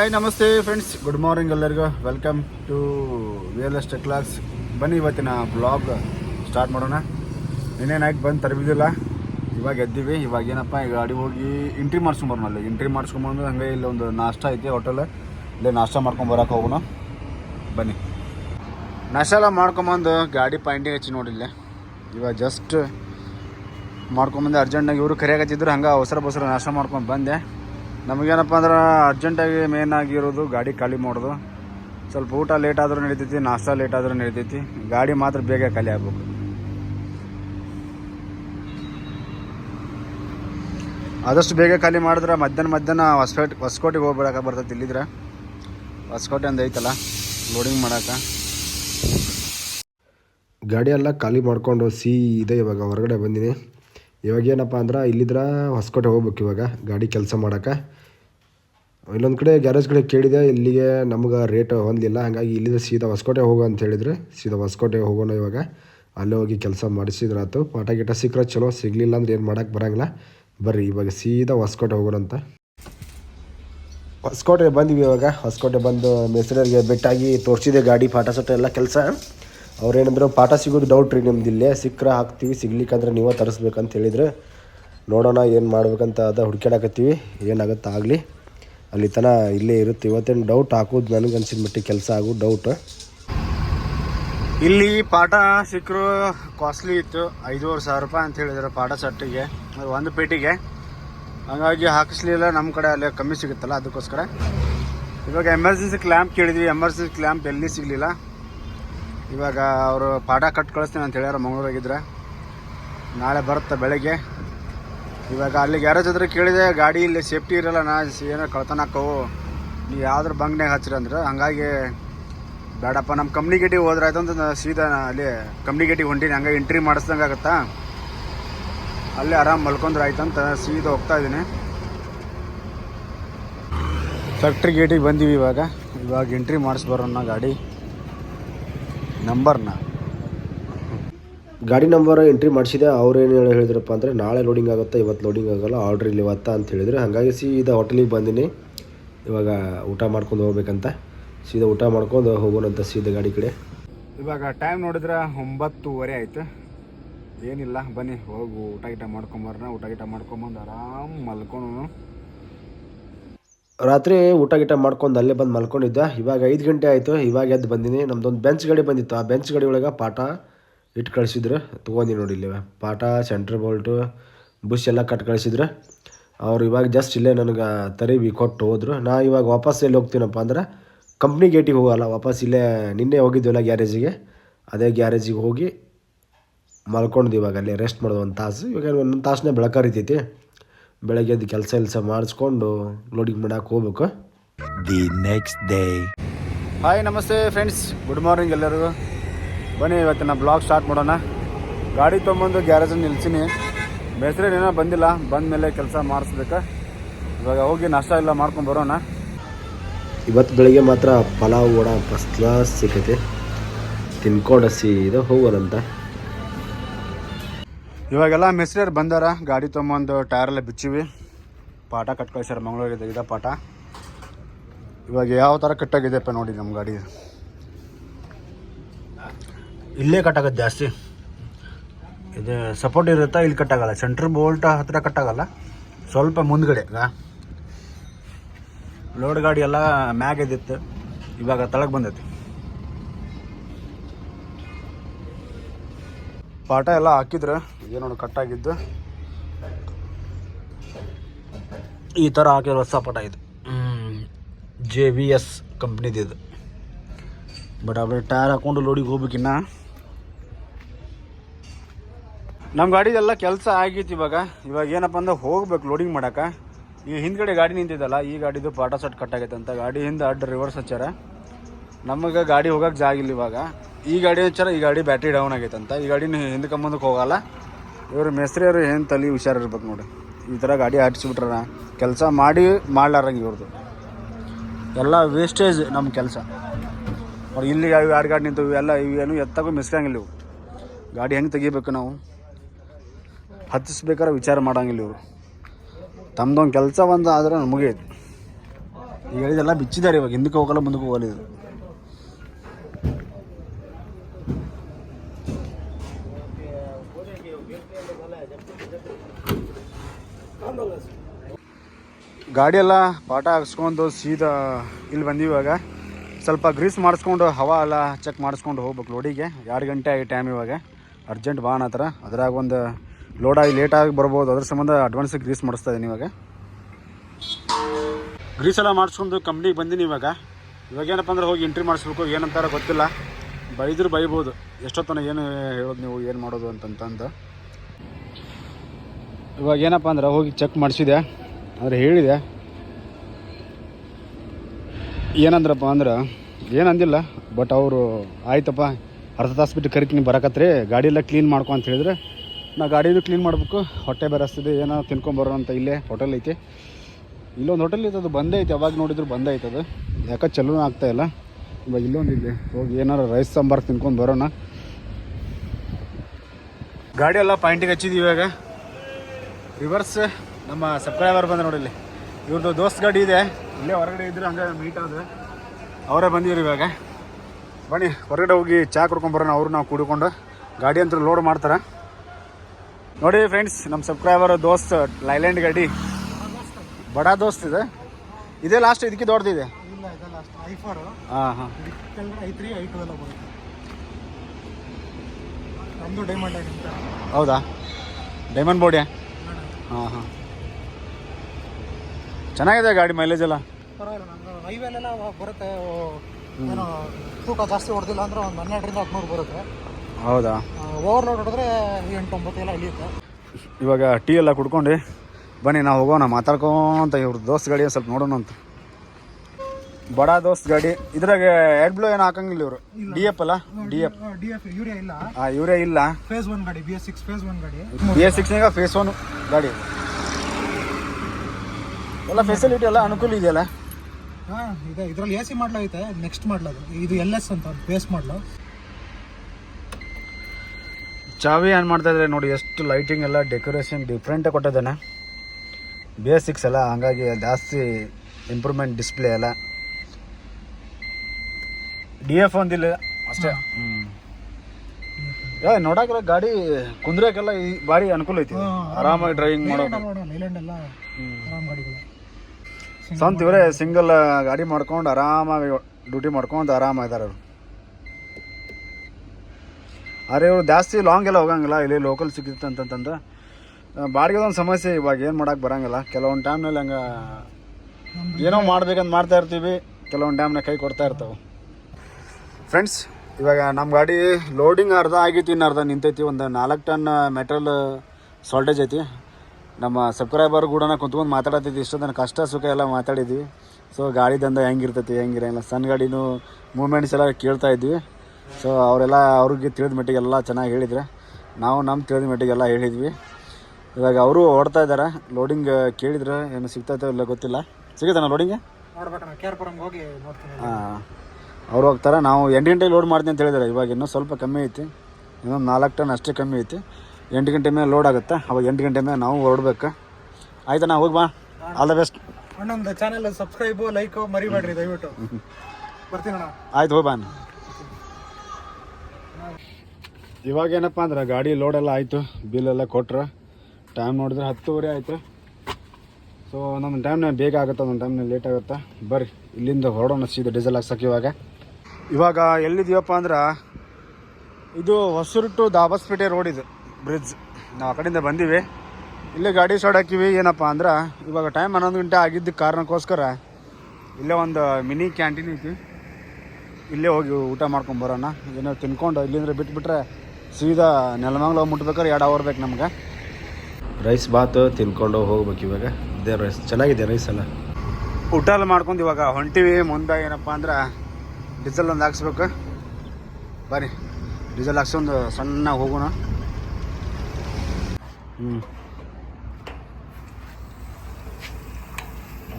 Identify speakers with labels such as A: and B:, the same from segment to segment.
A: Hi ನಮಸ್ತೆ friends good morning ಎಲ್ಲರಿಗೂ. Welcome to real estate class ಬನ್ನಿ ಇವತ್ತಿನ ಬ್ಲಾಗ್ ಸ್ಟಾರ್ಟ್ ಮಾಡೋಣ. ನಿನ್ನೆ ನೈಟ್ ಬಂದು ತರಬಿದ್ದಿಲ್ಲ. ಇವಾಗ ಎದ್ದೀವಿ. ಇವಾಗ ಏನಪ್ಪ, ಈಗ ಗಾಡಿ ಹೋಗಿ ಎಂಟ್ರಿ ಮಾಡ್ಸ್ಕೊಂಬರೋಣ ಅಲ್ಲಿ. ಎಂಟ್ರಿ ಮಾಡ್ಸ್ಕೊಂಡ್ಬಂದು ಹಂಗೆ ಇಲ್ಲಿ ಒಂದು ನಾಷ್ಟ ಐತಿ ಹೋಟೆಲ್ ಇಲ್ಲೇ ನಾಷ್ಟ ಮಾಡ್ಕೊಂಬರಕ್ಕೆ ಹೋಗೋಣ. ಬನ್ನಿ. ನಾಷ್ಟ ಎಲ್ಲ ಮಾಡ್ಕೊಂಬಂದು ಗಾಡಿ ಪಾಯಿಂಟಿಗೆ ಹಚ್ಚಿ ನೋಡಿಲ್ಲ ಇವಾಗ ಜಸ್ಟ್ ಮಾಡ್ಕೊಂಬಂದು. ಅರ್ಜೆಂಟಾಗಿ ಇವರು ಕರೆಯಾಗತ್ತಿದ್ರು. ಹಂಗೆ ಅವಸರ ಬಸರ ನಾಷ್ಟ ಮಾಡ್ಕೊಂಡು ಬಂದೆ. ನಮಗೇನಪ್ಪ ಅಂದ್ರೆ ಅರ್ಜೆಂಟಾಗಿ ಮೇನ್ ಆಗಿರೋದು ಗಾಡಿ ಖಾಲಿ ಮಾಡೋದು. ಸ್ವಲ್ಪ ಊಟ ಲೇಟ್ ಆದರೂ ನಡೀತೈತಿ, ನಾಷ್ಟ ಲೇಟ್ ಆದರೂ ನಡೀತೈತಿ. ಗಾಡಿ ಮಾತ್ರ ಬೇಗ ಖಾಲಿ ಆಗ್ಬೇಕು. ಆದಷ್ಟು ಬೇಗ ಖಾಲಿ ಮಾಡಿದ್ರೆ ಮಧ್ಯಾಹ್ನ ಮಧ್ಯಾಹ್ನ ಹೊಸಕೋಟೆ ಹೊಸಕೋಟೆಗೆ ಹೋಗ್ಬಿಡಕ್ಕೆ ಬರ್ತೈತಿ ಇಲ್ಲಿದ್ರೆ. ಹೊಸಕೋಟೆ ಒಂದು ಐತಲ್ಲ ಲೋಡಿಂಗ್ ಮಾಡೋಕೆ.
B: ಗಾಡಿ ಎಲ್ಲ ಖಾಲಿ ಮಾಡ್ಕೊಂಡು ಇದೆ ಇವಾಗ ಹೊರಗಡೆ ಬಂದಿನಿ. ಇವಾಗ ಏನಪ್ಪ ಅಂದ್ರೆ ಇಲ್ಲಿದ್ರೆ ಹೊಸಕೋಟೆ ಹೋಗ್ಬೇಕು ಇವಾಗ, ಗಾಡಿ ಕೆಲಸ ಮಾಡೋಕೆ ಇನ್ನೊಂದು ಕಡೆ ಗ್ಯಾರೇಜ್ ಕಡೆ ಕೇಳಿದೆ, ಇಲ್ಲಿಗೆ ನಮ್ಗೆ ರೇಟ್ ಹೊಂದಿಲ್ಲ, ಹಾಗಾಗಿ ಇಲ್ಲಿಂದ ಸೀದಾ ಹೊಸಕೋಟೆ ಹೋಗು ಅಂತ ಹೇಳಿದ್ರು. ಸೀದಾ ಹೊಸಕೋಟೆ ಹೋಗೋಣ ಇವಾಗ. ಅಲ್ಲಿ ಹೋಗಿ ಕೆಲಸ ಮಾಡಿಸಿದ್ರಾತು. ಪಾಠ ಗಿಟ ಸಿಕ್ಕರೆ ಚಲೋ, ಸಿಗಲಿಲ್ಲ ಅಂದ್ರೆ ಏನು ಮಾಡೋಕ್ಕೆ ಬರೋಂಗಿಲ್ಲ. ಬರ್ರಿ, ಇವಾಗ ಸೀದಾ ಹೊಸಕೋಟೆ ಹೋಗೋಣ ಅಂತ. ಹೊಸಕೋಟೆ ಬಂದ್ವಿ ಇವಾಗ. ಹೊಸಕೋಟೆ ಬಂದು ಮೇಸರಿಗೆ ಬೆಟ್ಟಾಗಿ ತೋರಿಸಿದೆ ಗಾಡಿ, ಪಾಠ ಸೊಟ್ಟ ಎಲ್ಲ ಕೆಲಸ. ಅವ್ರೇನಂದ್ರು ಪಾಠ ಸಿಗೋದು ಡೌಟ್ ರೀ ನಿಮ್ದು ಇಲ್ಲೇ. ಸಿಕ್ಕರೆ ಹಾಕ್ತೀವಿ, ಸಿಗ್ಲಿಕ್ಕಂದ್ರೆ ನೀವೇ ತರಿಸ್ಬೇಕಂತ ಹೇಳಿದ್ರು. ನೋಡೋಣ ಏನು ಮಾಡ್ಬೇಕಂತ ಅದ ಹುಡ್ಕ್ಯಾಡಕತ್ತೀವಿ. ಏನಾಗುತ್ತೆ ಆಗಲಿ. ಅಲ್ಲಿ ತನ ಇಲ್ಲೇ ಇರುತ್ತೆ. ಇವತ್ತೇನು ಡೌಟ್ ಹಾಕೋದು ನನಗೆ ಅನ್ಸಿದ ಮಟ್ಟಿಗೆ ಕೆಲಸ ಆಗೋ ಡೌಟ್
A: ಇಲ್ಲಿ ಪಾಠ ಸಿಕ್ಕರು ಕಾಸ್ಟ್ಲಿ ಇತ್ತು. ಐದೂವರೆ ಸಾವಿರ ರೂಪಾಯಿ ಅಂತ ಹೇಳಿದ್ರು ಪಾಠ ಸಟ್ಟಿಗೆ. ಒಂದು ಪೇಟಿಗೆ. ಹಾಗಾಗಿ ಹಾಕಿಸ್ಲಿಲ್ಲ. ನಮ್ಮ ಕಡೆ ಅಲ್ಲೇ ಕಮ್ಮಿ ಸಿಗುತ್ತಲ್ಲ, ಅದಕ್ಕೋಸ್ಕರ. ಇವಾಗ ಎಮರ್ಜೆನ್ಸಿ ಕ್ಲ್ಯಾಂಪ್ ಕೇಳಿದ್ವಿ. ಎಮರ್ಜೆನ್ಸಿ ಕ್ಲ್ಯಾಂಪ್ ಎಲ್ಲಿ ಸಿಗಲಿಲ್ಲ. ಇವಾಗ ಅವರು ಪಾಠ ಕಟ್ ಕಳಿಸ್ತೀನಿ ಅಂತ ಹೇಳ್ಯಾರ ಮಂಗಳೂರಾಗಿದ್ರೆ. ನಾಳೆ ಬರುತ್ತೆ ಬೆಳಗ್ಗೆ. ಇವಾಗ ಅಲ್ಲಿ ಗ್ಯಾರೇಜ್ ಹತ್ರ ಕೇಳಿದೆ, ಗಾಡಿ ಇಲ್ಲಿ ಸೇಫ್ಟಿ ಇರಲ್ಲ ನಾ, ಏನೋ ಕಳ್ತನ ಹಾಕವು ನೀವು ಯಾವ್ದ್ರ ಬಂಗ್ನಾಗ ಹಚ್ಚಿರಿ ಅಂದ್ರೆ. ಹಂಗಾಗಿ ಬೇಡಪ್ಪ ನಮ್ಮ ಕಂಪ್ನಿ ಗೇಟಿಗೆ ಹೋದ್ರೆ ಆಯ್ತು ಅಂತ ಸೀದಾ ಅಲ್ಲಿ ಗೇಟಿಗೆ ಹೊಂಟೀನಿ. ಹಂಗೆ ಎಂಟ್ರಿ ಮಾಡಿಸ್ದಂಗೆ ಆಗುತ್ತಾ? ಅಲ್ಲಿ ಆರಾಮ್ ಮಲ್ಕೊಂಡ್ರೆ ಆಯ್ತು ಅಂತ ಸೀದಾ ಹೋಗ್ತಾ ಇದ್ದೀನಿ. ಫ್ಯಾಕ್ಟ್ರಿ ಗೇಟಿಗೆ ಬಂದೀವಿ ಇವಾಗ. ಇವಾಗ ಎಂಟ್ರಿ ಮಾಡಿಸ್ಬರೋಣ ಗಾಡಿ. ನಂಬರ್ನ
B: ಗಾಡಿ ನಂಬರ್ ಎಂಟ್ರಿ ಮಾಡಿಸಿದೆ. ಅವ್ರೇನು ಹೇಳಿ ಹೇಳಿದ್ರಪ್ಪ ಅಂದರೆ ನಾಳೆ ಲೋಡಿಂಗ್ ಆಗುತ್ತೆ? ಇವತ್ತು ಲೋಡಿಂಗ್ ಆಗೋಲ್ಲ. ಆರ್ಡ್ರ್ ಇಲ್ಲಿ ಇವತ್ತ ಅಂತ ಹೇಳಿದ್ರು. ಹಾಗಾಗಿ ಸೀದಾ ಹೋಟೆಲಿಗೆ ಬಂದೀನಿ. ಇವಾಗ ಊಟ ಮಾಡ್ಕೊಂಡು ಹೋಗ್ಬೇಕಂತ. ಸೀದಾ ಊಟ ಮಾಡ್ಕೊಂಡು ಹೋಗೋಣಂತ ಸೀದಾ ಗಾಡಿ ಕಡೆ.
A: ಇವಾಗ ಟೈಮ್ ನೋಡಿದ್ರೆ ಒಂಬತ್ತುವರೆ ಆಯಿತು. ಏನಿಲ್ಲ ಬನ್ನಿ. ಹೋಗು. ಊಟ ಗೀಟ ಮಾಡ್ಕೊಂಬರೋಣ ಊಟ ಗೀಟ ಮಾಡ್ಕೊಂಬಂದು ಆರಾಮ್ ಮಲ್ಕೊಂಡು
B: ರಾತ್ರಿ ಊಟ ಗೀಟ ಮಾಡ್ಕೊಂಡು ಅಲ್ಲೇ ಬಂದು ಮಲ್ಕೊಂಡಿದ್ದೆ. ಇವಾಗ ಐದು ಗಂಟೆ ಆಯಿತು. ಇವಾಗ ಎದ್ದು ಬಂದೀನಿ. ನಮ್ದೊಂದು ಬೆಂಚ್ ಗಾಡಿ ಬಂದಿತ್ತು. ಆ ಬೆಂಚ್ ಗಾಡಿ ಒಳಗೆ ಪಾಠ. ಇಟ್ಟು ಕಳಿಸಿದ್ರು ತೊಗೊಂಡಿ ನೋಡಿ ಇಲ್ಲಿ ಪಾಠ ಸೆಂಟ್ರ್ ಬೋಲ್ಟು ಬುಷ್ ಎಲ್ಲ ಕಟ್ ಕಳಿಸಿದ್ರು ಅವ್ರು ಇವಾಗ ಜಸ್ಟ್ ಇಲ್ಲೇ ನನಗೆ ತರೀವಿ ಕೊಟ್ಟು ಹೋದ್ರು. ನಾ ಇವಾಗ ವಾಪಸ್ ಎಲ್ಲಿ ಹೋಗ್ತೀನಪ್ಪ ಅಂದ್ರೆ ಕಂಪ್ನಿ ಗೇಟಿಗೆ ಹೋಗಲ್ಲ. ವಾಪಸ್ ಇಲ್ಲೇ ನಿನ್ನೆ ಹೋಗಿದ್ದೆಲ್ಲ ಗ್ಯಾರೇಜಿಗೆ ಅದೇ ಗ್ಯಾರೇಜಿಗೆ ಹೋಗಿ ಮಲ್ಕೊಂಡು ಇವಾಗ ಅಲ್ಲಿ ರೆಸ್ಟ್ ಮಾಡೋದು ಒಂದು ತಾಸು. ಇವಾಗ ಒಂದೊಂದು ತಾಸನೇ ಬೆಳಕರಿತೈತಿ ಬೆಳಗ್ಗೆ ಎದ್ದು ಕೆಲಸ ಕೆಲಸ ಮಾಡಿಸ್ಕೊಂಡು ಲೋಡಿಂಗ್ ಮಾಡಕ್ಕೆ ಹೋಗ್ಬೇಕು.
C: ದಿ ನೆಕ್ಸ್ಟ್ ಡೇ
A: ಹಾಯ್ ನಮಸ್ತೆ ಫ್ರೆಂಡ್ಸ್ ಗುಡ್ ಮಾರ್ನಿಂಗ್ ಎಲ್ಲರಿಗೂ. ಬನ್ನಿ ಇವತ್ತಿನ ಬ್ಲಾಗ್ ಸ್ಟಾರ್ಟ್ ಮಾಡೋಣ. ಗಾಡಿ ತೊಗೊಂಬಂದು ಗ್ಯಾರೇಜಲ್ಲಿ ನಿಲ್ಸಿನಿ. ಏನೋ ಬಂದಿಲ್ಲ ಬಂದ ಮೇಲೆ ಕೆಲಸ ಮಾಡಿಸ್ಬೇಕು. ಇವಾಗ ಹೋಗಿ ನಷ್ಟ ಇಲ್ಲ ಮಾಡ್ಕೊಂಡು ಬರೋಣ.
B: ಇವತ್ತು ಬೆಳಿಗ್ಗೆ ಮಾತ್ರ ಪಲಾವ್ ವಡ ಫಸ್ಟ್ ಕ್ಲಾಸ್ ಸಿಗತ್ತೆ ತಿನ್ಕೊಂಡು ಸೀದಾ ಹೋಗೋದಂತ
A: ಇವಾಗೆಲ್ಲ ಮೆಸ್ರಿಯರ್ ಬಂದಾರ ಗಾಡಿ ತೊಗೊಂಬಂದು ಟೈರೆಲ್ಲ ಬಿಚ್ಚಿವಿ. ಪಾಠ ಕಟ್ ಕಳ್ಸ್ಯಾರ ಮಂಗಳೂರಿಗೆ ಇದ ಪಾಠ. ಇವಾಗ ಯಾವ ಥರ ಕಟ್ಟಾಗಿದೆಪ್ಪ ನೋಡಿ ನಮ್ಮ ಗಾಡಿ. ಇಲ್ಲೇ ಕಟ್ಟಾಗತ್ತೆ ಜಾಸ್ತಿ. ಇದು ಸಪೋರ್ಟ್ ಇರುತ್ತಾ? ಇಲ್ಲಿ ಕಟ್ಟಾಗಲ್ಲ. ಸೆಂಟ್ರ್ ಬೋಲ್ಟ್ ಹತ್ತಿರ ಕಟ್ಟಾಗಲ್ಲ. ಸ್ವಲ್ಪ ಮುಂದ್ಗಡೆ ಲೋಡ್ ಗಾಡಿ ಎಲ್ಲ ಮ್ಯಾಗ್ ಇದ್ದಿತ್ತು ಇವಾಗ ತಳಗೆ ಬಂದೈತಿ. ಪಾಠ ಎಲ್ಲ ಹಾಕಿದ್ರೆ. ಏನೋ ನೋಡಿ ಕಟ್ಟಾಗಿದ್ದು ಈ ಥರ ಹಾಕಿರೋ ಹೊಸ ಪಾಠ ಇದು. ಜೆ ವಿ ಎಸ್ ಕಂಪ್ನಿದು ಇದು. ಬಟ್ ಅವ್ರ ಟೈರ್ ಹಾಕೊಂಡು ಲೋಡಿಗೆ ಹೋಗ್ಬೇಕಿನ್ನ? ನಮ್ಮ ಗಾಡಿದೆಲ್ಲ ಕೆಲಸ ಆಗಿತ್ತು ಇವಾಗ. ಇವಾಗ ಏನಪ್ಪ ಅಂದ್ರೆ ಹೋಗ್ಬೇಕು ಲೋಡಿಂಗ್ ಮಾಡಕ್ಕೆ ಈ ಹಿಂದ್ಗಡೆ ಗಾಡಿ ನಿಂತಿದ್ದಲ್ಲ ಈ ಗಾಡಿದು ಪಾಠ ಸಟ್ ಕಟ್ಟಾಗೈತೆ ಅಂತ ಗಾಡಿ ಹಿಂದೆ ಅಡ್ಡ ರಿವರ್ಸ್ ಹಚ್ಚಾರ ನಮಗೆ ಗಾಡಿ ಹೋಗಕ್ಕೆ ಜಾಗ ಇಲ್ಲ ಇವಾಗ. ಈ ಗಾಡಿ ಹಚ್ಚಾರ ಈ ಗಾಡಿ ಬ್ಯಾಟ್ರಿ ಡೌನ್ ಆಗೈತೆ ಅಂತ. ಈ ಗಾಡಿನ ಹಿಂದಕ್ಕೆ ಮುಂದಕ್ಕೆ ಹೋಗಲ್ಲ. ಇವರು ಮೆಸ್ರಿಯವರು ಏನು ತಲೆ ಹುಷಾರಿರ್ಬೇಕು ನೋಡಿ. ಈ ಥರ ಗಾಡಿ ಹಾಡಿಸ್ಬಿಟ್ರ ಕೆಲಸ ಮಾಡಿ ಮಾಡ್ಲಾರಂಗೆ ಇವ್ರದ್ದು ಎಲ್ಲ ವೇಸ್ಟೇಜ್ ನಮ್ಮ ಕೆಲಸ. ಅವ್ರು ಇಲ್ಲಿ ಯಾವ ಯಾರು ಗಾಡಿ ನಿಂತವು ಎಲ್ಲ ಇವೇನು ಎತ್ತಾಗೂ ಮಿಸ್ಕಂಗಿಲ್ಲ ಇವು. ಗಾಡಿ ಹೆಂಗೆ ತೆಗಿಬೇಕು ನಾವು? ಹತ್ತಿಸ್ಬೇಕಾದ್ರೆ ವಿಚಾರ ಮಾಡೋಂಗಿಲ್ಲ ಇವರು. ತಮ್ದೊಂದು ಕೆಲಸ ಒಂದು ಆದ್ರೆ ಮುಗಿಯಿತು. ಈಗ ಹೇಳಿದೆಲ್ಲ ಬಿಚ್ಚಿದ್ದಾರೆ ಇವಾಗ, ಹಿಂದಕ್ಕೆ ಹೋಗಲ್ಲ, ಮುಂದಕ್ಕೆ ಹೋಗಲ್ಲ ಇದು. ಗಾಡಿಯೆಲ್ಲ ಪಾಠ ಹಾಕ್ಸ್ಕೊಂಡು ಸೀದಾ ಇಲ್ಲಿ ಬಂದೀವಿ ಇವಾಗ. ಸ್ವಲ್ಪ ಗ್ರೀಸ್ ಮಾಡಿಸ್ಕೊಂಡು ಹವಾ ಎಲ್ಲ ಚೆಕ್ ಮಾಡಿಸ್ಕೊಂಡು ಹೋಗ್ಬೇಕು ಲೋಡಿಗೆ ಎರಡು ಗಂಟೆ ಆಗಿ ಟೈಮ್ ಇವಾಗ. ಅರ್ಜೆಂಟ್ ಬಾ ಹತ್ರ ಅದ್ರಾಗ ಒಂದು ಲೋಡಾಗಿ ಲೇಟಾಗಿ ಬರ್ಬೋದು. ಅದ್ರ ಸಂಬಂಧ ಅಡ್ವಾನ್ಸಿಗೆ ಗ್ರೀಸ್ ಮಾಡಿಸ್ತಾ ಇದ್ದೀನಿ ಇವಾಗ. ಗ್ರೀಸ್ ಎಲ್ಲ ಮಾಡಿಸ್ಕೊಂಡು ಕಂಪ್ನಿಗೆ ಬಂದೀನಿ ಇವಾಗ. ಇವಾಗ ಏನಪ್ಪ ಅಂದ್ರೆ ಹೋಗಿ ಎಂಟ್ರಿ ಮಾಡಿಸ್ಬೇಕು, ಏನಂತಾರ ಗೊತ್ತಿಲ್ಲ. ಬೈದ್ರು ಬೈಬೋದು. ಎಷ್ಟೊತ್ತನ ಏನು ಹೇಳೋದು ನೀವು, ಏನು ಮಾಡೋದು ಅಂತಂತಂದು. ಇವಾಗ ಏನಪ್ಪ ಅಂದ್ರೆ ಹೋಗಿ ಚೆಕ್ ಮಾಡಿಸಿದೆ. ಅಂದ್ರೆ ಹೇಳಿದೆ. ಏನಂದ್ರಪ್ಪ ಅಂದ್ರೆ ಏನಂದಿಲ್ಲ ಬಟ್ ಅವರು, ಆಯ್ತಪ್ಪ, ಅರ್ಧ ತಾಸು ಬಿಟ್ಟು ಕರಿತೀನಿ, ಬರಕತ್ರಿ. ಗಾಡಿ ಎಲ್ಲ ಕ್ಲೀನ್ ಮಾಡ್ಕೊ ಅಂತ ಹೇಳಿದ್ರೆ ನಾ ಗಾಡಿದು ಕ್ಲೀನ್ ಮಾಡಬೇಕು. ಹೊಟ್ಟೆ ಬೇರೆ ಹಸ್ತಿದೆ ಏನೋ ತಿನ್ಕೊಂಬರೋಣ ಅಂತ ಇಲ್ಲೇ ಹೋಟೆಲ್ ಐತಿ. ಇಲ್ಲೊಂದು ಹೋಟೆಲ್ ಐತೆ, ಅದು ಬಂದೇ ಐತೆ, ಯಾವಾಗ ನೋಡಿದ್ರು ಬಂದೇ ಐತೆ ಅದು. ಯಾಕೆ ಆಗ್ತಾ ಇಲ್ಲ. ಇವಾಗ ಇಲ್ಲೊಂದು ಇದೆ, ಹೋಗಿ ಏನಾರು ರೈಸ್ ಸಾಂಬಾರು ತಿನ್ಕೊಂಡು ಬರೋಣ. ಗಾಡಿ ಎಲ್ಲ ಪಾಯಿಂಟಿಗೆ ಹಚ್ಚಿದ್ದೀವಿ ಇವಾಗ. ರಿವರ್ಸ್ ನಮ್ಮ ಸಬ್ಸ್ಕ್ರೈಬರ್ ಬಂದ ನೋಡಿ ಇಲ್ಲಿ. ಇವ್ರದ್ದು ದೋಸ್ತ್ ಗಾಡಿ ಇದೆ. ಇಲ್ಲೇ ಹೊರಗಡೆ ಇದ್ರೆ ಹಂಗೆ ಮೀಟ್ ಆದ. ಅವರೇ ಬಂದಿವ್ರಿ ಇವಾಗ. ಬನ್ನಿ, ಹೊರಗಡೆ ಹೋಗಿ ಚಾ ಕುಡ್ಕೊಂಬರೋಣ ಅವ್ರು ನಾವು ಕುಡ್ಕೊಂಡು. ಗಾಡಿ ಅಂತ ಲೋಡ್ ಮಾಡ್ತಾರೆ. ನೋಡಿ ಫ್ರೆಂಡ್ಸ್ ನಮ್ಮ ಸಬ್ಸ್ಕ್ರೈಬರ್ ದೋಸ್ತ್ ಲೈಲ್ಯಾಂಡ್ ಗಾಡಿ ಬಡ ದೋಸ್ತ್ ಇದೆ. ಇದೇ ಲಾಸ್ಟ್ ಇದಕ್ಕೆ ದೊಡ್ಡದಿದೆ. ಹಾಂ ಹಾಂ. ಹೌದಾ? ಡೈಮಂಡ್ ಬೋರ್ಡ್ಯಾ ಹಾಂ. ಹಾಂ ಚೆನ್ನಾಗಿದೆ ಗಾಡಿ ಮೈಲೇಜ್ ಎಲ್ಲ.
D: ಹೈವೇಲೆಲ್ಲ ಬರುತ್ತೆ. ತೂಕ ಜಾಸ್ತಿ ಹೊಡೆದಿಲ್ಲ ಅಂದ್ರೆ ಒಂದು ಹನ್ನೆರಡರಿಂದ ಹದಿಮೂರು ಬರುತ್ತೆ.
A: ಹೌದಾ?
D: ಓವರ್ಲೋಡ್ ಹೊಡೆದ್ರೆ ಎಂಟು ಒಂಬತ್ತು ಎಲ್ಲ ಇಳಿಯುತ್ತೆ.
A: ಇವಾಗ ಟೀ ಎಲ್ಲ ಕುಡ್ಕೊಂಡು ಬನ್ನಿ ನಾವು ಹೋಗೋಣ ಮಾತಾಡ್ಕೊಂತ ಇವ್ರ ದೋಸ್ತ್ ಗಾಡಿ ಸ್ವಲ್ಪ ನೋಡೋಣ ಅಂತ. ಬಡ ದೋಸ್ತ್ ಗಾಡಿ. ಇದ್ರಾಗ ಎಡ್ ಬ್ಲೋ ಏನು ಹಾಕಂಗಿಲ್ಲ ಇವರು? ಡಿ ಎಫ್ ಅಲ್ಲ? D F
D: D F urea ಇಲ್ಲ.
A: ಆ ಇವರೇ ಇಲ್ಲ.
D: ಫೇಸ್ ಒನ್ ಗಾಡಿ B S six phase one ಗಾಡಿ.
A: ಬಿ ಎಸ್ ಸಿಕ್ಸ್ನಾಗ ಫೇಸ್ ಒನ್ ಗಾಡಿ. ಎಲ್ಲ ಫೆಸಿಲಿಟಿ ಎಲ್ಲ ಅನುಕೂಲ ಇದೆಯಲ್ಲ?
D: ಹಾಂ ಇದೆ. ಇದರಲ್ಲಿ ಎ ಸಿ ಮಾಡಲು ಐತೆ ನೆಕ್ಸ್ಟ್ ಮಾಡಲದು ಇದು ಎಲ್ ಎಸ್ ಅಂತ ಬೇಸ್ ಮಾಡಲು.
A: ಚಾವಿ ಏನು ಮಾಡ್ತಾ ಇದ್ರೆ ನೋಡಿ ಎಷ್ಟು ಲೈಟಿಂಗ್ ಎಲ್ಲ ಡೆಕೋರೇಷನ್ ಡಿಫ್ರೆಂಟಾಗಿ ಕೊಟ್ಟಿದ್ದಾನೆ. ಬೇಸಿಕ್ಸ್ ಎಲ್ಲ ಹಂಗಾಗಿ ಜಾಸ್ತಿ ಇಂಪ್ರೂವ್ಮೆಂಟ್ ಡಿಸ್ಪ್ಲೇ ಎಲ್ಲ. ಡಿ ಎಫ್ ಒಂದಿಲ್ಲ ಅಷ್ಟೇ. ಏ ನೋಡಕ್ಕೆಲ್ಲ ಗಾಡಿ ಕುಂದ್ರಕ್ಕೆಲ್ಲ ಈ ಭಾರಿ ಅನುಕೂಲ ಐತಿ. ಆರಾಮಾಗಿ ಡ್ರೈವಿಂಗ್
D: ಗಾಡಿಗಳು.
A: ಸ್ವಂತ ಇವರೇ ಸಿಂಗಲ್ ಗಾಡಿ ಮಾಡ್ಕೊಂಡು ಆರಾಮಾಗಿ ಡ್ಯೂಟಿ ಮಾಡ್ಕೊಂಡು ಆರಾಮಾಗಿದ್ದಾರೆ ಅವರು. ಅರೆ ಇವರು ಜಾಸ್ತಿ ಲಾಂಗ್ ಎಲ್ಲ ಹೋಗಂಗಿಲ್ಲ, ಇಲ್ಲಿ ಲೋಕಲ್ ಸಿಗುತ್ತೆ ಅಂತಂತಂದ್ರೆ ಬಾಡಿಗೆ ಒಂದು ಸಮಸ್ಯೆ ಇವಾಗ, ಏನು ಮಾಡೋಕ್ಕೆ ಬರೋಂಗಿಲ್ಲ. ಕೆಲವೊಂದು ಟೈಮ್ನಲ್ಲಿ ಹಂಗೆ ಏನೋ ಮಾಡ್ಬೇಕಂತ ಮಾಡ್ತಾ ಇರ್ತೀವಿ, ಕೆಲವೊಂದು ಟೈಮ್ನಾಗ ಕೈ ಕೊಡ್ತಾ ಇರ್ತವೆ. ಫ್ರೆಂಡ್ಸ್ ಇವಾಗ ನಮ್ಮ ಗಾಡಿ ಲೋಡಿಂಗ್ ಅರ್ಧ ಆಗಿತ್ತು ಇನ್ನು ಅರ್ಧ ನಿಂತೈತಿ. ಒಂದು ನಾಲ್ಕು ಟನ್ ಮೆಟ್ರಲ್ ಸಾಲ್ಟೇಜ್ ಐತಿ. ನಮ್ಮ ಸಬ್ಸ್ಕ್ರೈಬರ್ ಕೂಡ ಕುಂತ್ಕೊಂಡು ಮಾತಾಡತ್ತಿದ್ವಿ ಇಷ್ಟು ನನ್ನ ಕಷ್ಟ ಸುಖ ಎಲ್ಲ ಮಾತಾಡಿದ್ವಿ. ಸೊ ಗಾಡಿ ದಂದ ಹೆಂಗಿರ್ತೈತಿ, ಹೆಂಗಿರಂಗಿಲ್ಲ. ಸಣ್ಣ ಗಾಡಿನೂ ಮೂಮೆಂಟ್ಸ್ ಎಲ್ಲ ಕೇಳ್ತಾ ಇದ್ವಿ. ಸೊ ಅವರೆಲ್ಲ ಅವ್ರಿಗೆ ತಿಳಿದ ಮಟ್ಟಿಗೆಲ್ಲ ಚೆನ್ನಾಗಿ ಹೇಳಿದರೆ. ನಾವು ನಮ್ಮ ತಿಳಿದ ಮಟ್ಟಿಗೆಲ್ಲ ಹೇಳಿದ್ವಿ. ಇವಾಗ ಅವರು ಓಡ್ತಾ ಇದ್ದಾರೆ ಲೋಡಿಂಗ್ ಕೇಳಿದ್ರೆ ಏನು ಸಿಗ್ತೈತೋ ಇಲ್ಲ ಗೊತ್ತಿಲ್ಲ. ಸಿಗುತ್ತಾನ ಲೋಡಿಂಗ್
D: ಹೋಗಿ
A: ಹಾಂ ಅವ್ರು ಹೋಗ್ತಾರೆ. ನಾವು ಎಂಟು ಗಂಟೆಗೆ ಲೋಡ್ ಮಾಡ್ತೀನಿ ಅಂತ ಹೇಳಿದ್ದಾರೆ. ಇವಾಗ ಇನ್ನೂ ಸ್ವಲ್ಪ ಕಮ್ಮಿ ಐತಿ. ಇನ್ನೊಂದು ನಾಲ್ಕು ಟನ್ ಅಷ್ಟೇ ಕಮ್ಮಿ ಐತಿ. ಎಂಟು ಗಂಟೆ ಮೇಲೆ ಲೋಡ್ ಆಗುತ್ತೆ? ಅವಾಗ ಎಂಟು ಗಂಟೆ ಮೇಲೆ ನಾವು ಹೊರಡ್ಬೇಕು. ಆಯ್ತಾ ನಾ ಹೋಗಿ ಬಾ. ಆಲ್ ದ ಬೆಸ್ಟ್
D: ಅಣ್ಣಂದು ಚಾನಲ್ ಸಬ್ಸ್ಕ್ರೈಬು ಲೈಕ್ ಮರಿಬೇಡ್ರಿ ದಯವಿಟ್ಟು. ಬರ್ತೀನಿ
A: ಆಯ್ತು ಹೋಗಿ ಬಾ. ಇವಾಗ ಏನಪ್ಪ ಅಂದ್ರೆ ಗಾಡಿ ಲೋಡೆಲ್ಲ ಆಯಿತು ಬಿಲ್ ಎಲ್ಲ ಕೊಟ್ರೆ. ಟೈಮ್ ನೋಡಿದ್ರೆ ಹತ್ತುವರೆ ಆಯಿತು. ಸೊ ಒಂದೊಂದು ಟೈಮ್ನಾಗ ಬೇಗ ಆಗುತ್ತೆ, ಒಂದೊಂದು ಟೈಮ್ನಾಗ ಲೇಟ್ ಆಗುತ್ತೆ. ಬರ್ರಿ, ಇಲ್ಲಿಂದ ಹೊರಡೋಣ, ಸೀದಾ ಡೀಸೆಲ್ ಹಾಕ್ಸಕ್ಕೆ ಇವಾಗ. ಇವಾಗ ಎಲ್ಲಿದೀವಪ್ಪ ಅಂದ್ರೆ, ಇದು ಹೊಸೂರು ಟು ದಾಬಸ್ಪೇಟೆ ರೋಡ್ ಇದು ಬ್ರಿಡ್ಜ್ ನಾವು ಆ ಕಡೆಯಿಂದ ಬಂದೀವಿ. ಇಲ್ಲೇ ಗಾಡಿ ಸ್ಟಾರ್ಟ್ ಹಾಕಿವಿ, ಏನಪ್ಪ ಅಂದ್ರೆ, ಇವಾಗ ಟೈಮ್ ಹನ್ನೊಂದು ಗಂಟೆ ಆಗಿದ್ದ ಕಾರಣಕ್ಕೋಸ್ಕರ ಇಲ್ಲೇ ಒಂದು ಮಿನಿ ಕ್ಯಾಂಟೀನ್ ಐತಿ. ಇಲ್ಲೇ ಹೋಗಿ ಊಟ ಮಾಡ್ಕೊಂಡು ಬರೋಣ. ಏನೋ ತಿನ್ಕೊಂಡು ಇಲ್ಲಿಂದ್ರೆ ಬಿಟ್ಬಿಟ್ರೆ ಸೀದಾ ನೆಲಮಂಗ್ಲ ಮುಟ್ಬೇಕಾದ್ರೆ ಎರಡು ಅವರ್ ಬೇಕು ನಮ್ಗೆ.
B: ರೈಸ್ ಬಾತ್ ತಿನ್ಕೊಂಡು ಹೋಗ್ಬೇಕು ಇವಾಗ. ಇದೇ ರೈಸ್ ಚೆನ್ನಾಗಿದೆ ರೈಸ್ ಎಲ್ಲ.
A: ಊಟ ಎಲ್ಲ ಮಾಡ್ಕೊಂಡು ಇವಾಗ ಹೊಂಟಿವಿ. ಮುಂದೆ ಏನಪ್ಪ ಅಂದ್ರೆ ಡೀಸೆಲ್ ಒಂದು ಹಾಕ್ಸ್ಬೇಕು. ಬರ್ರಿ. ಡೀಸೆಲ್ ಹಾಕ್ಸೊಂದು ಸಣ್ಣ ಹೋಗೋಣ. ಹ್ಞೂ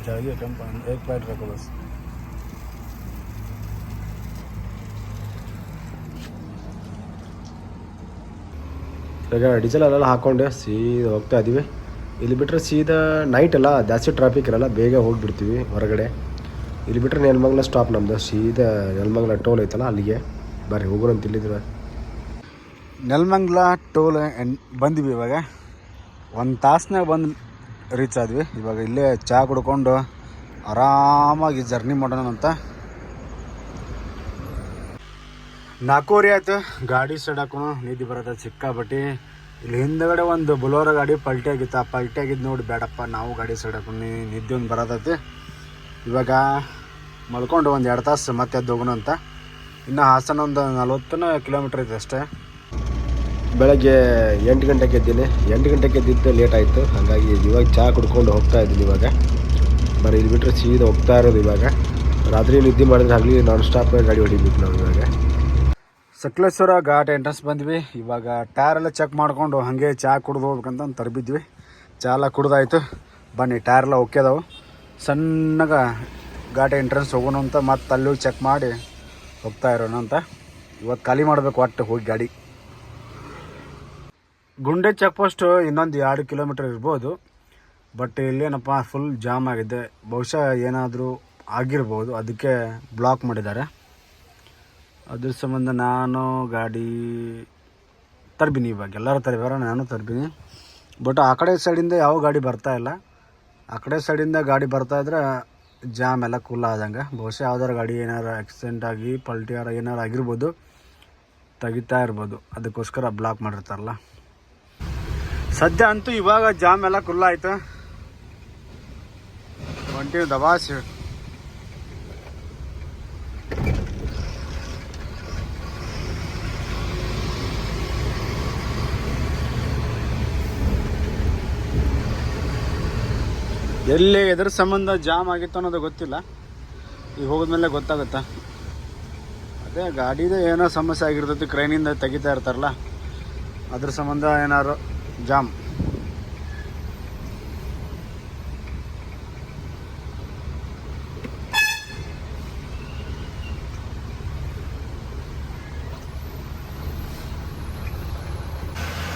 A: ಜಾಲಿ ಕೆಂಪ ಏಕ್ ಬೇಕು
B: ಇವಾಗ ಡೀಸೆಲ್ ಅಲ್ಲೆಲ್ಲ ಹಾಕ್ಕೊಂಡು ಸೀದಾ ಹೋಗ್ತಾ ಇದ್ದೀವಿ ಇಲ್ಲಿ ಬಿಟ್ಟರೆ ಸೀದಾ ನೈಟ್ ಎಲ್ಲ ಜಾಸ್ತಿ ಟ್ರಾಫಿಕ್ ಇರಲ್ಲ, ಬೇಗ ಹೋಗಿಬಿಡ್ತೀವಿ ಹೊರಗಡೆ. ಇಲ್ಲಿ ಬಿಟ್ಟರೆ ನೆಲಮಂಗ್ಲ ಸ್ಟಾಪ್ ನಮ್ಮದು ಸೀದಾ ನೆಲಮಂಗ್ಲ ಟೋಲ್ ಐತಲ್ಲ, ಅಲ್ಲಿಗೆ. ಬರ್ರಿ ಹೋಗೋಣ ಅಂತ ಇಲ್ಲಿದ್ರೆ.
A: ನೆಲಮಂಗ್ಲ ಟೋಲ್ ಬಂದ್ವಿ ಇವಾಗ. ಒಂದು ತಾಸನಾಗ ಬಂದು ರೀಚ್ ಆದ್ವಿ. ಇವಾಗ ಇಲ್ಲೇ ಚಹಾ ಕುಡ್ಕೊಂಡು ಆರಾಮಾಗಿ ಜರ್ನಿ ಮಾಡೋಣ ಅಂತ ನಾಲ್ಕೂವರೆ ಆಯ್ತು. ಗಾಡಿ ಸಡಕ್ಕೂ ನಿದ್ದೆ ಬರೋದ ಸಿಕ್ಕಾಪಟ್ಟಿ. ಇಲ್ಲಿ ಹಿಂದ್ಗಡೆ ಒಂದು ಬುಲೋರ ಗಾಡಿ ಪಲ್ಟಿ ಆಗಿತ್ತು. ಆ ಪಲ್ಟಿ ಆಗಿದ್ದು ನೋಡಿ ಬೇಡಪ್ಪ, ನಾವು ಗಾಡಿ ಸಡಕ್ಕೂ ನಿದ್ದೆ ಒಂದು ಬರೋದೈತಿ. ಇವಾಗ ಮಲ್ಕೊಂಡು ಒಂದು ಎರಡು ತಾಸು ಮತ್ತೆ ಎದ್ದು ಹೋಗೋಣ ಅಂತ. ಇನ್ನು ಹಾಸನ ಒಂದು ನಲ್ವತ್ತನ ಕಿಲೋಮೀಟ್ರ್ ಇದೆ ಅಷ್ಟೇ.
B: ಬೆಳಗ್ಗೆ ಎಂಟು ಗಂಟೆಗೆ ಎದ್ದೀನಿ. ಎಂಟು ಗಂಟೆಗೆ ಎದ್ದಿದ್ದು ಲೇಟ್ ಆಯಿತು. ಹಾಗಾಗಿ ಇವಾಗ ಚಹಾ ಕುಡ್ಕೊಂಡು ಹೋಗ್ತಾ ಇದ್ದೀನಿ ಇವಾಗ. ಬರೀ ಇಲ್ಲಿ ಬಿಟ್ಟರೆ ಸೀದಾ ಹೋಗ್ತಾ ಇರೋದು ಇವಾಗ. ರಾತ್ರಿ ನಿದ್ದೆ ಮಾಡಿದ್ರೆ ಆಗಲಿ ನಾನ್ ಸ್ಟಾಪ್ ಗಾಡಿ ಹೊಡಿಬೇಕು ನಾವು
A: ಸಕಲೇಶ್ವರ ಘಾಟ್ ಎಂಟ್ರೆನ್ಸ್ ಬಂದ್ವಿ. ಇವಾಗ ಟೈರ್ ಎಲ್ಲ ಚೆಕ್ ಮಾಡ್ಕೊಂಡು ಹಾಗೆ ಚಹಾ ಕುಡ್ದು ಹೋಗ್ಬೇಕಂತ ತರ್ಬಿದ್ವಿ. ಚಹಾ ಎಲ್ಲ ಕುಡ್ದಾಯ್ತು. ಬನ್ನಿ ಟೈರ್ ಎಲ್ಲ ಓಕೆ ಅದಾವು. ಸಣ್ಣಗ ಘಾಟ್ ಎಂಟ್ರೆನ್ಸ್ ಹೋಗೋಣ ಅಂತ ಮತ್ತೆ ಅಲ್ಲಿ ಚೆಕ್ ಮಾಡಿ ಹೋಗ್ತಾ ಇರೋಣ ಅಂತ. ಇವತ್ತು ಖಾಲಿ ಮಾಡಬೇಕು ಒಟ್ಟು ಹೋಗಿ ಗಾಡಿ. ಗುಂಡೆ ಚೆಕ್ ಪೋಸ್ಟ್ ಇನ್ನೊಂದು ಎರಡು ಕಿಲೋಮೀಟರ್ ಇರ್ಬೋದು. ಬಟ್ ಇಲ್ಲೇನಪ್ಪ ಫುಲ್ ಜಾಮ್ ಆಗಿದೆ. ಬಹುಶಃ ಏನಾದರೂ ಆಗಿರ್ಬೋದು. ಅದಕ್ಕೆ ಬ್ಲಾಕ್ ಮಾಡಿದ್ದಾರೆ. ಅದ್ರ ಸಂಬಂಧ ನಾನು ಗಾಡಿ ತರ್ಬಿನಿ ಇವಾಗ. ಎಲ್ಲರೂ ತರ್ಬೇರ ನಾನು ತರ್ಬಿನಿ. ಬಟ್ ಆ ಕಡೆ ಸೈಡಿಂದ ಯಾವ ಗಾಡಿ ಬರ್ತಾ ಇಲ್ಲ. ಆ ಕಡೆ ಸೈಡಿಂದ ಗಾಡಿ ಬರ್ತಾ ಇದ್ರೆ ಜಾಮ್ ಎಲ್ಲ ಕುಲ್ಲ ಆದಂಗೆ. ಬಹುಶಃ ಯಾವ್ದಾರು ಗಾಡಿ ಏನಾರು ಆಕ್ಸಿಡೆಂಟ್ ಆಗಿ ಪಲ್ಟಿಯಾರ ಏನಾರು ಆಗಿರ್ಬೋದು, ತೆಗಿತಾ ಇರ್ಬೋದು. ಅದಕ್ಕೋಸ್ಕರ ಬ್ಲಾಕ್ ಮಾಡಿರ್ತಾರಲ್ಲ. ಸದ್ಯ ಅಂತೂ ಇವಾಗ ಜಾಮ್ ಎಲ್ಲ ಕುಲ್ಲ ಆಯ್ತು. ಒಂಟಿ ದಬಾಸಿ ಎಲ್ಲಿ ಎದ್ರ ಸಂಬಂಧ ಜಾಮ್ ಆಗಿತ್ತು ಅನ್ನೋದು ಗೊತ್ತಿಲ್ಲ. ಈಗ ಹೋಗಿದ್ಮೇಲೆ ಗೊತ್ತಾಗುತ್ತೆ? ಅದೇ ಗಾಡಿದು ಏನೋ ಸಮಸ್ಯೆ ಆಗಿರ್ತೈತಿ ಕ್ರೈನಿಂದ ತೆಗಿತಾ ಇರ್ತಾರಲ್ಲ, ಅದ್ರ ಸಂಬಂಧ ಏನಾರು ಜಾಮ್.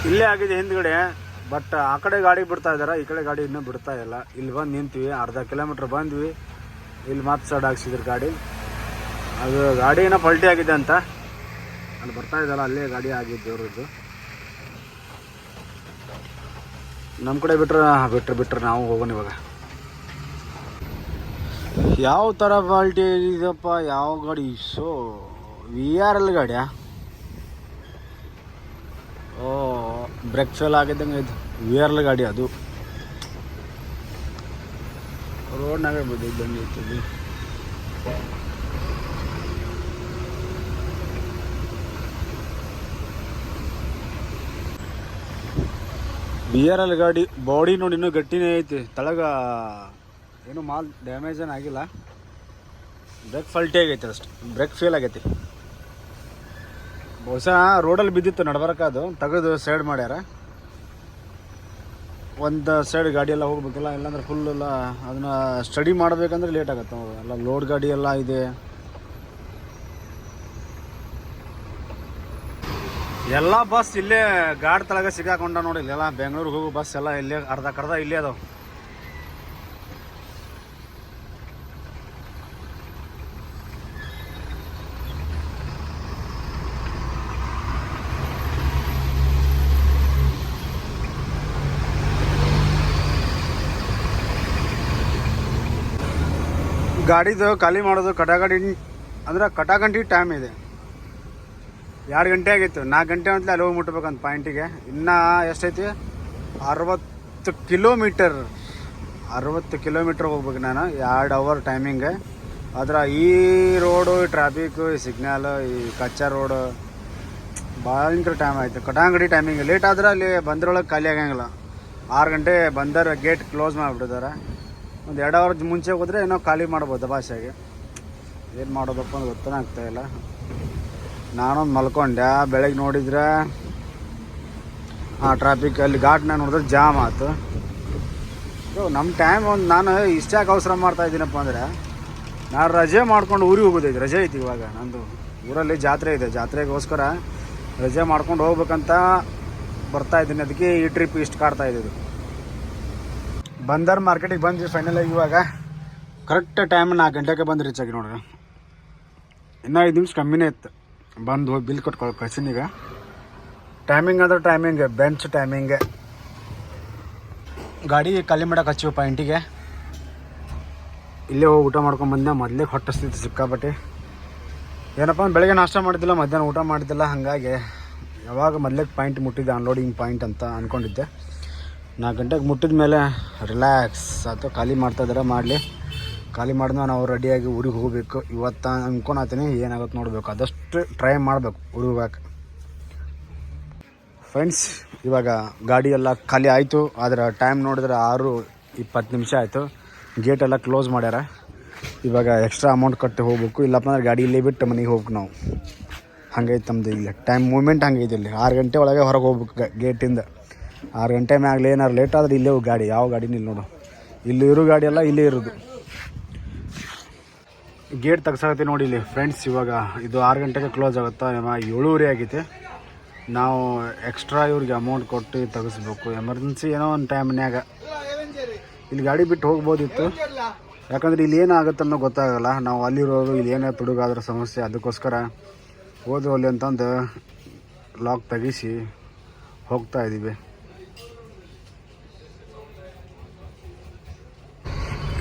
A: ಇಲ್ಲೇ ಆಗಿದೆ ಹಿಂದ್ಗಡೆ. ಬಟ್ ಆ ಕಡೆ ಗಾಡಿ ಬಿಡ್ತಾ ಇದಾರೆ? ಈ ಕಡೆ ಗಾಡಿ ಇನ್ನೂ ಬಿಡ್ತಾ ಇಲ್ಲ. ಇಲ್ಲಿ ಬಂದು ನಿಂತೀವಿ. ಅರ್ಧ ಕಿಲೋಮೀಟ್ರ್ ಬಂದ್ವಿ. ಇಲ್ಲಿ ಮತ್ತೆ ಸೈಡ್ ಹಾಕ್ಸಿದ್ರು ಗಾಡಿ. ಅದು ಗಾಡಿ ಏನೋ ಪಲ್ಟಿ ಆಗಿದೆ ಅಂತ. ಅಲ್ಲಿ ಬರ್ತಾ ಇದ್ದಲ್ಲ ಅಲ್ಲೇ ಗಾಡಿ ಆಗಿದ್ದು ಅವ್ರದ್ದು ನಮ್ಮ ಕಡೆ ಬಿಟ್ರೆ ಬಿಟ್ರೆ ಬಿಟ್ರೆ ನಾವು ಹೋಗೋಣ ಇವಾಗ. ಯಾವ ಥರ ಪಾಲ್ಟಿ ಇದಪ್ಪ ಯಾವ ಗಾಡಿ? ಸೊ ವಿ ಆರ್ ಎಲ್ ಗಾಡಿಯಾ? ಓ ಬ್ರೇಕ್ ಫೇಲ್ ಆಗಿದ್ದಂಗೆ ಇದು ವಿಯರ್ಲ್ ಗಾಡಿ ಅದು. ರೋಡ್ನಾಗೆ ಬಿದ್ದಿದ್ದಂಗೆ ಐತೆ ಇದು ಬಿ ಆರ್ ಗಾಡಿ ಬಾಡಿ ನೋಡಿ ಇನ್ನೂ ಗಟ್ಟಿನೇ ಐತಿ. ತಳಗ ಏನು ಮಾಲ್ ಡ್ಯಾಮೇಜ್ ಏನು ಆಗಿಲ್ಲ. ಬ್ರೇಕ್ ಫಲ್ಟಿ ಆಗೈತೆ ಅಷ್ಟು. ಬ್ರೇಕ್ ಫೇಲ್ ಆಗೈತಿ. ಬಹುಶಃ ರೋಡಲ್ಲಿ ಬಿದ್ದಿತ್ತು ನಡ್ಬರಕ ಅದು. ತೆಗೆದು ಸೈಡ್ ಮಾಡ್ಯಾರ. ಒಂದು ಸೈಡ್ ಗಾಡಿ ಎಲ್ಲ ಹೋಗ್ಬೇಕಲ್ಲ, ಇಲ್ಲಾಂದ್ರೆ ಫುಲ್ ಎಲ್ಲ ಅದನ್ನ ಸ್ಟಡಿ ಮಾಡಬೇಕಂದ್ರೆ ಲೇಟ್ ಆಗುತ್ತೆ ಎಲ್ಲ ಲೋಡ್ ಗಾಡಿ ಎಲ್ಲ ಇದೆ. ಎಲ್ಲ ಬಸ್ ಇಲ್ಲೇ ಗಾಡ್ ತಳಗ ಸಿಗಾಕೊಂಡ ನೋಡಿ, ಇಲ್ಲೆಲ್ಲ ಬೆಂಗಳೂರಿಗೆ ಹೋಗೋ ಬಸ್ ಎಲ್ಲ ಇಲ್ಲೇ ಅರ್ಧ ಕರ್ಧ ಇಲ್ಲೇ ಅದಾವ. ಗಾಡಿದು ಖಾಲಿ ಮಾಡೋದು ಕಟಾಗಡಿ ಅಂದ್ರೆ ಕಟಾಗಂಟಿ ಟೈಮ್ ಇದೆ. ಎರಡು ಗಂಟೆ ಆಗಿತ್ತು. ನಾಲ್ಕು ಗಂಟೆ ಅಂತಲೇ ಅಲ್ಲಿ ಹೋಗಿ ಮುಟ್ಬೇಕಂತ ಪಾಯಿಂಟಿಗೆ ಇನ್ನೂ ಎಷ್ಟೈತಿ? ಅರವತ್ತು ಕಿಲೋಮೀಟರ್ ಅರವತ್ತು ಕಿಲೋಮೀಟರ್ ಹೋಗ್ಬೇಕು ನಾನು. ಎರಡು ಅವರ್ ಟೈಮಿಂಗ್ ಆದ್ರೆ ಈ ರೋಡು ಈ ಟ್ರಾಫಿಕ್ಕು ಈ ಸಿಗ್ನಲ್ ಈ ಕಚ್ಚಾ ರೋಡು ಭಯಂಕರ ಟೈಮ್ ಆಯಿತು. ಕಟಾಂಗಡಿ ಟೈಮಿಂಗ್ ಲೇಟ್ ಆದ್ರೆ ಅಲ್ಲಿ ಬಂದ್ರೊಳಗೆ ಖಾಲಿ ಆಗಂಗಿಲ್ಲ. ಆರು ಗಂಟೆ ಬಂದರ ಗೇಟ್ ಕ್ಲೋಸ್ ಮಾಡಿಬಿಟ್ಟಿದ್ದಾರೆ ಒಂದು ಎರಡು ಅವರ್ ಮುಂಚೆ ಹೋದರೆ ಏನೋ ಖಾಲಿ ಮಾಡ್ಬೋದು ಭಾಷೆಗೆ. ಏನು ಮಾಡೋದಪ್ಪ ಅಂತ ಗೊತ್ತನೇ ಆಗ್ತಾ ಇಲ್ಲ. ನಾನೊಂದು ಮಲ್ಕೊಂಡೆ ಬೆಳಗ್ಗೆ ನೋಡಿದ್ರೆ ಆ ಟ್ರಾಫಿಕ್ ಅಲ್ಲಿ ಘಾಟ್ನ ನೋಡಿದ್ರೆ ಜಾಮ್ ಆಯ್ತು ನಮ್ಮ ಟೈಮ್ ಒಂದು ನಾನು ಇಷ್ಟಾಗಿ ಅವಸರ ಮಾಡ್ತಾ ಇದ್ದೀನಪ್ಪ ಅಂದರೆ, ನಾನು ರಜೆ ಮಾಡ್ಕೊಂಡು ಊರಿಗೆ ಹೋಗೋದೈತೆ, ರಜೆ ಐತಿ ಇವಾಗ ನಂದು. ಊರಲ್ಲಿ ಜಾತ್ರೆ ಇದೆ, ಜಾತ್ರೆಗೋಸ್ಕರ ರಜೆ ಮಾಡ್ಕೊಂಡು ಹೋಗ್ಬೇಕಂತ ಬರ್ತಾ ಇದ್ದೀನಿ. ಅದಕ್ಕೆ ಈ ಟ್ರಿಪ್ ಇಷ್ಟು ಕಾಡ್ತಾ ಇದ್ದಿದ್ದು. ಬಂದರ್ ಮಾರ್ಕೆಟಿಗೆ ಬಂದ್ವಿ ಫೈನಲ್ ಆಗಿ ಇವಾಗ. ಕರೆಕ್ಟ್ ಟೈಮ್ ನಾಲ್ಕು ಗಂಟೆಗೆ ಬಂದು ರೀಚ್ ಆಗಿ ನೋಡ್ರಿ. ಇನ್ನೂ ಐದು ನಿಮಿಷ ಕಮ್ಮಿನೇ ಇತ್ತು. ಬಂದು ಹೋಗಿ ಬಿಲ್ ಕೊಟ್ಟು ಕಳ್ಸೀನಿ ಈಗ. ಟೈಮಿಂಗ್ ಅಂದ್ರೆ ಟೈಮಿಂಗ್ ಬೆಂಚ್ ಟೈಮಿಂಗ್ ಗಾಡಿ ಖಾಲಿ ಮಾಡಕ್ಕೆ ಹಚ್ಚಿವ ಪಾಯಿಂಟಿಗೆ ಇಲ್ಲೇ ಹೋಗಿ ಊಟ ಮಾಡ್ಕೊಂಡು ಬಂದೆ. ಮೊದಲೇ ಹೊಟ್ಟಿಸ್ತಿತ್ತು ಸಿಕ್ಕಾಪಟ್ಟೆ. ಏನಪ್ಪ ಅಂದ್ರೆ ಬೆಳಗ್ಗೆ ನಾಷ್ಟ ಮಾಡಿದ್ದಿಲ್ಲ, ಮಧ್ಯಾಹ್ನ ಊಟ ಮಾಡಿದ್ದಿಲ್ಲ, ಹಾಗಾಗಿ ಯಾವಾಗ ಮೊದಲೇ ಪಾಯಿಂಟ್ ಮುಟ್ಟಿದ್ದೆ ಅನ್ಲೋಡಿಂಗ್ ಪಾಯಿಂಟ್ ಅಂತ ಅಂದ್ಕೊಂಡಿದ್ದೆ ನಾಲ್ಕು ಗಂಟೆಗೆ ಮುಟ್ಟಿದ ಮೇಲೆ ರಿಲ್ಯಾಕ್ಸ್ ಅಥವಾ ಖಾಲಿ ಮಾಡ್ತಾ ಇದ್ದಾರೆ, ಮಾಡಲಿ. ಖಾಲಿ ಮಾಡಿದ್ಮೇಲೆ ನಾವು ರೆಡಿಯಾಗಿ ಊರಿಗೆ ಹೋಗಬೇಕು. ಇವತ್ತು ಅನ್ಕೊಳತ್ತೀನಿ, ಏನಾಗುತ್ತೆ ನೋಡಬೇಕು. ಆದಷ್ಟು ಟ್ರೈ ಮಾಡಬೇಕು ಊರಿಗೆ ಹೋಗಕ್ಕೆ ಫ್ರೆಂಡ್ಸ್ ಇವಾಗ ಗಾಡಿ ಎಲ್ಲ ಖಾಲಿ ಆಯಿತು. ಆದರೆ ಟೈಮ್ ನೋಡಿದ್ರೆ ಆರು ಇಪ್ಪತ್ತು ನಿಮಿಷ ಆಯಿತು. ಗೇಟೆಲ್ಲ ಕ್ಲೋಸ್ ಮಾಡ್ಯಾರ. ಇವಾಗ ಎಕ್ಸ್ಟ್ರಾ ಅಮೌಂಟ್ ಕಟ್ಟಿ ಹೋಗ್ಬೇಕು. ಇಲ್ಲಪ್ಪ ಅಂದ್ರೆ ಗಾಡಿ ಇಲ್ಲೇ ಬಿಟ್ಟು ಮನೆಗೆ ಹೋಗ್ಬೇಕು ನಾವು. ಹಂಗೈತೆ ನಮ್ದು ಇಲ್ಲಿ. ಟೈಮ್ ಮೂಮೆಂಟ್ ಹಂಗೈತೆ ಇಲ್ಲಿ. ಆರು ಗಂಟೆ ಒಳಗೆ ಹೊರಗೆ ಹೋಗ್ಬೇಕು ಗೇಟಿಂದ ಆರು ಗಂಟೆ ಮ್ಯಾಗಲೇ ಏನಾರು ಲೇಟ್ ಆದ್ರೆ ಇಲ್ಲೇ ಗಾಡಿ, ಯಾವ ಗಾಡಿನೂ ಇಲ್ಲಿ ನೋಡು. ಇಲ್ಲಿ ಇರೋ ಗಾಡಿ ಎಲ್ಲ ಇಲ್ಲೇ ಇರೋದು. ಗೇಟ್ ತೆಗ್ಸಾಗತ್ತೆ ನೋಡಿ ಇಲ್ಲಿ ಫ್ರೆಂಡ್ಸ್ ಇವಾಗ ಇದು ಆರು ಗಂಟೆಗೆ ಕ್ಲೋಸ್ ಆಗುತ್ತಾ ಏಳುವರೆ ಆಗೈತೆ ನಾವು ಎಕ್ಸ್ಟ್ರಾ ಇವ್ರಿಗೆ ಅಮೌಂಟ್ ಕೊಟ್ಟು ತೆಗಿಸ್ಬೇಕು. ಎಮರ್ಜೆನ್ಸಿ ಏನೋ ಒಂದು ಟೈಮ್ನ್ಯಾಗ ಇಲ್ಲಿ ಗಾಡಿ ಬಿಟ್ಟು ಹೋಗ್ಬೋದಿತ್ತು. ಯಾಕಂದ್ರೆ ಇಲ್ಲಿ ಏನಾಗುತ್ತೆ ಅನ್ನೋ ಗೊತ್ತಾಗಲ್ಲ. ನಾವು ಅಲ್ಲಿರೋರು, ಇಲ್ಲಿ ಏನೇ ತುಡುಗಾದ್ರೆ ಸಮಸ್ಯೆ, ಅದಕ್ಕೋಸ್ಕರ ಹೋದ್ರೆ ಅಲ್ಲಿ ಅಂತಂದು ಲಾಕ್ ತೆಗಿಸಿ ಹೋಗ್ತಾ ಇದ್ದೀವಿ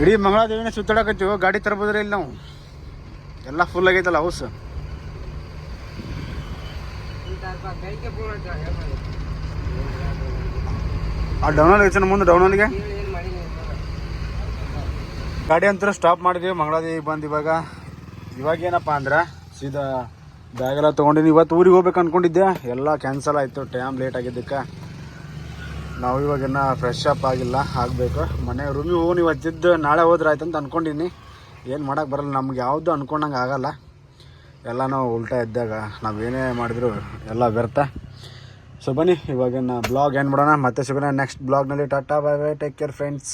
A: ಇಡೀ ಮಂಗಳಾದೇವಿನ ಸುತ್ತಾಡಕತ್ತೀವಿ, ಗಾಡಿ ತರಬೋದ್ರೆ ಇಲ್ಲಿ ನಾವು. ಎಲ್ಲ ಫುಲ್ ಆಗೈತಲ್ಲ ಹೌಸ್ ಆ ಡೌನಲ್ಲಿ ಹೆಚ್ಚಿನ ಮುಂದೆ ಡೌನಲ್ಲಿಗೆ ಗಾಡಿ ಅಂತ ಸ್ಟಾಪ್ ಮಾಡಿದ್ವಿ ಮಂಗಳಾದೇವಿ ಬಂದು ಇವಾಗ. ಇವಾಗ ಏನಪ್ಪ ಅಂದ್ರೆ, ಸೀದಾ ಬ್ಯಾಗ್ ಎಲ್ಲ ತಗೊಂಡಿನಿ. ಇವತ್ತು ಊರಿಗೆ ಹೋಗ್ಬೇಕು ಅನ್ಕೊಂಡಿದ್ದೆ. ಎಲ್ಲ ಕ್ಯಾನ್ಸಲ್ ಆಯಿತು ಟೈಮ್ ಲೇಟ್ ಆಗಿದ್ದಕ್ಕೆ. ನಾವು ಇವಾಗಿನ್ನ ಫ್ರೆಶ್ ಅಪ್ ಆಗಿಲ್ಲ, ಆಗಬೇಕು. ಮನೆ ರೂಮಿಗೆ ಹೋಗಿ ಇವತ್ತಿದ್ದು ನಾಳೆ ಹೋದ್ರೆ ಆಯ್ತು ಅಂತ ಅನ್ಕೊಂಡಿನಿ ಏನು ಮಾಡೋಕೆ ಬರಲ್ಲ, ನಮ್ಗೆ ಯಾವುದು ಅನ್ಕೊಂಡಂಗೆ ಆಗಲ್ಲ. ಎಲ್ಲನೂ ಉಲ್ಟಾ ಇದ್ದಾಗ ನಾವು ಏನೇ ಮಾಡಿದ್ರು ಎಲ್ಲ ವ್ಯರ್ಥ. ಸೊ ಬನ್ನಿ, ಇವಾಗಿನ ಬ್ಲಾಗ್ ಏನು ಮಾಡೋಣ? ಮತ್ತೆ ಸಿಗೋಣ next ಬ್ಲಾಗ್ನಲ್ಲಿ tata bye bye take care friends